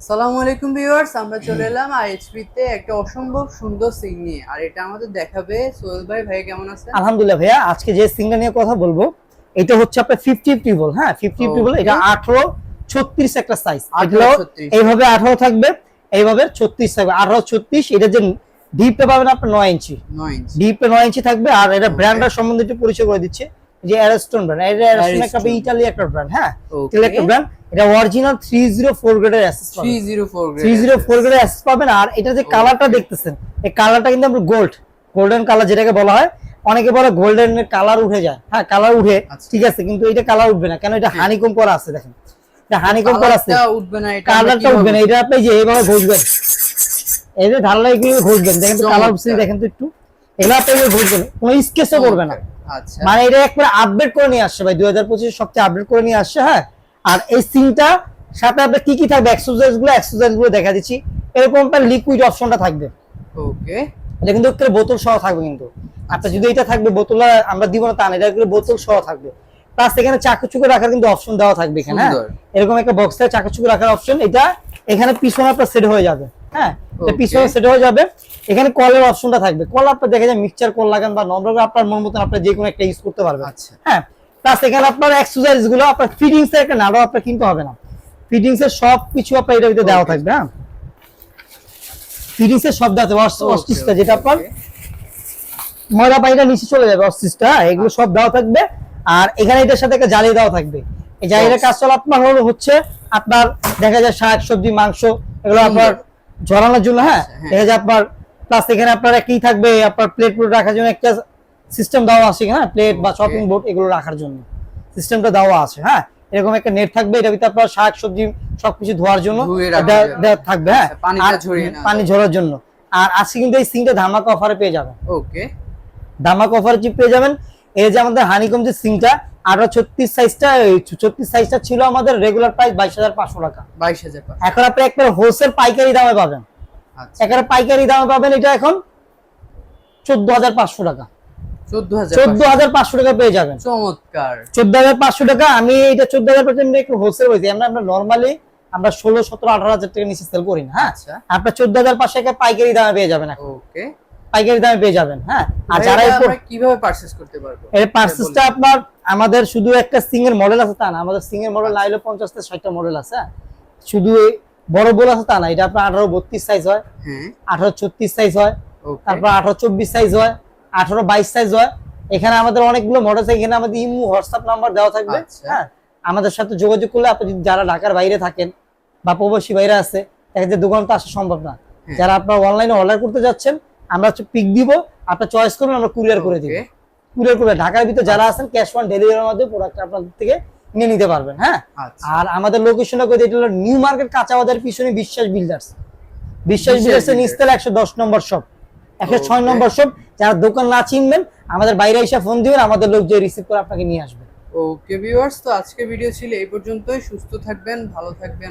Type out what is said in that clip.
সালামু আলাইকুম ভিউয়ার্স আমরা চলে এলাম আইএচপি তে একটা অসম্ভব সুন্দর সিং নিয়ে। আর এটা আমাদের দেখাবে সোহেল ভাই। ভাই কেমন আছেন? আলহামদুলিল্লাহ ভাইয়া আজকে যে সিংটা নিয়ে কথা বলব এটা হচ্ছে আপনার ফিফটি টিবল হ্যাঁ? Fifty Okay. এটা আঠারো ছত্রিশ একটা সাইজ 18, 36 এইভাবে আঠারো থাকবে এইভাবে ছত্রিশ থাকবে। আঠারো ছত্রিশ এটা যে ডিপটা পাবেন আপনার নয় ইঞ্চি। নয় ইঞ্চি। ডিপে নয় ইঞ্চি থাকবে আর এটা. ব্র্যান্ডের সম্বন্ধে একটু পরিচয় করে দিচ্ছে। যে অ্যারাস্টন ব্র্যান্ড এটা অ্যারাস্টন একটা। ইটালি একটা ব্র্যান্ড হ্যাঁ. ইটালি একটা ব্র্যান্ড এটা অরিজিনাল থ্রি জিরো ফোর গ্রেডের অ্যাসেস ফোর থ্রি জিরো ফোর গ্রেডের অ্যাসেস পাবেন আর এটা যে কালারটা দেখতেছেন এই কালারটা কিন্তু আমরা গোল্ড গোল্ডেন কালার যেটাকে বলা হয় অনেকে বলে গোল্ডেন কালার উঠে যায়। হ্যাঁ কালার উঠে আচ্ছা। ঠিক আছে কিন্তু এটা কালার উঠবে না কেন এটা হানিকম করা আছে দেখেন। এটা হানিকম করা আছে। উঠবে না এটা কালারটা উঠবে না এটা আপনি যে এইভাবে ঘষবেন। এই যে ঢাল্লা এগুলো ঘষবেন দেখেন তো কালার চমৎকার। দেখেন তো একটু। এগুলো আপনি ঘষবেন কোনো স্কেচও করবে না। মানে এটা একবারে আপডেট করে নিয়ে আসছে ভাই দুই হাজার পঁচিশে সবচেয়ে আপডেট করে নিয়ে আসছে হ্যাঁ? আর এই সিনটা সাথে আপনার কি কি থাকবে? এক্সারসাইজগুলো এক্সারসাইজগুলো দেখা দিচ্ছি। এরকম আপনার লিকুইড অপশনটা থাকবে। ওকে। এটা কিন্তু একটা বোতল সহ থাকবে কিন্তু। আপনার যদি এটা থাকবে বোতল আমরা দিব না তা না এটা বোতল সহ থাকবে। প্লাস এখানে চাকু চুকু রাখার কিন্তু অপশন দেওয়া থাকবে এখানে হ্যাঁ? এরকম একটা বক্সে চাকু চুকু রাখার অপশন এটা এখানে পিছনে আপনার সেট হয়ে যাবে হ্যাঁ. পিছনে সেট হয়ে যাবে। এখানে কলের অপশনটা থাকবে। কল আপনার দেখা যায় মিক্সচার কল লাগান বা আপনার মন মতন আপনার যে কোনো একটা ইউজ করতে পারবেন। আচ্ছা। হ্যাঁ? প্লাস এখানে আপনারগুলো আপনার ফিটিংস এর একটা আপনার কিনতে হবে না। ফিটিংস এর সব কিছু আপনার এটার ভিতরে দেওয়া থাকবে হ্যাঁ? ফিটিংস এর সব দেওয়া থাকবে। অস্টিসটা যেটা আপনার পানিটা নিচে চলে যাবে অস্টিসটা এগুলো সব দেওয়া থাকবে। আর এখানে এটার সাথে একটা জালি দেওয়া থাকবে। এই Box. কাজ চলে আপনার হলো হচ্ছে আপনার দেখা যায় শাক সবজি মাংস এগুলো আপনার ঝরানোর জন্য হ্যাঁ? আচ্ছা, হ্যাঁ। দেখা যায় আপনার প্লাস এখানে আপনার কি থাকবে আপনার প্লেট প্লেট রাখার জন্য একটা সিস্টেম দেওয়া আছে হ্যাঁ প্লেট বা. শপিং বোর্ড এগুলো রাখার জন্য। সিস্টেমটা দেওয়া আছে হ্যাঁ? এরকম একটা নেট থাকবে এটা ভিতরে আপনার শাক সবজি সবকিছু ধোয়ার জন্য থাকবে হ্যাঁ? আচ্ছা, পানি ঝরার জন্য। আর আজকে কিন্তু এই সিংটা ধামাকা অফারে পেয়ে যাবেন। ওকে ধামাকা অফারে পেয়ে যাবেন এই যে আমাদের হানিকম যে সিংটা আঠারো ছত্রিশ সাইজটা ছত্রিশ সাইজটা ছিল আমাদের রেগুলার প্রাইস বাইশ হাজার পাঁচশো টাকা। বাইশ হাজার এখন আপনি একবার হোলসেল পাইকারি দামে পাবেন। আচ্ছা। পাইকারি দামে পাবেন এটা এখন চোদ্দ হাজার পাঁচশো টাকা। চোদ্দ হাজার পাঁচশো। টাকা পেয়ে যাবেন। চমৎকার। চোদ্দ হাজার পাঁচশো টাকা আমি এটা চোদ্দ হাজার পার্সেন্ট একটু হোলসেল হয়েছি আমরা আমরা নর্মালি আমরা ষোলো সতেরো আঠারো হাজার টাকা নিচে সেল করি না হ্যাঁ? আচ্ছা। আপনার চোদ্দ হাজার পাঁচশো টাকা পাইকারি দামে পেয়ে যাবেন এখন। ওকে পাইকারি দামে পেয়ে যাবেন হ্যাঁ? আর যারা এরপর- আমরা কীভাবে পারচেজ করতে পারব? এর পার্সেসটা আপনার আমাদের শুধু একটা সিং এর মডেল আছে তা না আমাদের সিং এর মডেল না হলে পঞ্চাশ থেকে ষাটটা মডেল আছে হ্যাঁ। শুধু এই বড় বড় আছে তা না এটা আপনার আঠারো বত্রিশ সাইজ হয় হ্যাঁ। আঠারো ছত্রিশ সাইজ হয় তারপর আঠারো চব্বিশ সাইজ হয় আঠারো বাইশ সাইজ হয়। এখানে আমাদের অনেকগুলো মডেল আছে এখানে আমাদের ইমু হোয়াটসঅ্যাপ নাম্বার দেওয়া থাকবে আচ্ছা। হ্যাঁ? আমাদের সাথে যোগাযোগ করলে আপনি যদি যারা ঢাকার বাইরে থাকেন বা প্রবাসী বাইরে আছে দেখা যায় দোকান তো আসা সম্ভব না। হ্যাঁ। যারা আপনার অনলাইনে অর্ডার করতে যাচ্ছেন আমরা পিক দিব আপনার চয়েস করবেন আমরা কুরিয়ার করে দিব। কুরিয়ার করে ঢাকার ভিতরে যারা আছেন ক্যাশ অন ডেলিভারির মাধ্যমে প্রোডাক্ট আপনাদের থেকে নিয়ে নিতে পারবেন হ্যাঁ? আচ্ছা। আর আমাদের লোকেশনটা কোথায় এটা হলো নিউ মার্কেট কাঁচা বাজারের পিছনে বিশ্বাস বিল্ডার্স বিশ্বাস বিশ্বাস বিল্ডার্স এর। নিচতলা একশো দশ নম্বর শপ একশো ছয়. নম্বর শপ যারা দোকান না চিনবেন আমাদের বাইরে এসে ফোন দিবেন আমাদের লোক যে রিসিভ করে আপনাকে নিয়ে আসবে। ওকে ভিউয়ার্স তো আজকে ভিডিও ছিল এই পর্যন্তই। সুস্থ থাকবেন ভালো থাকবেন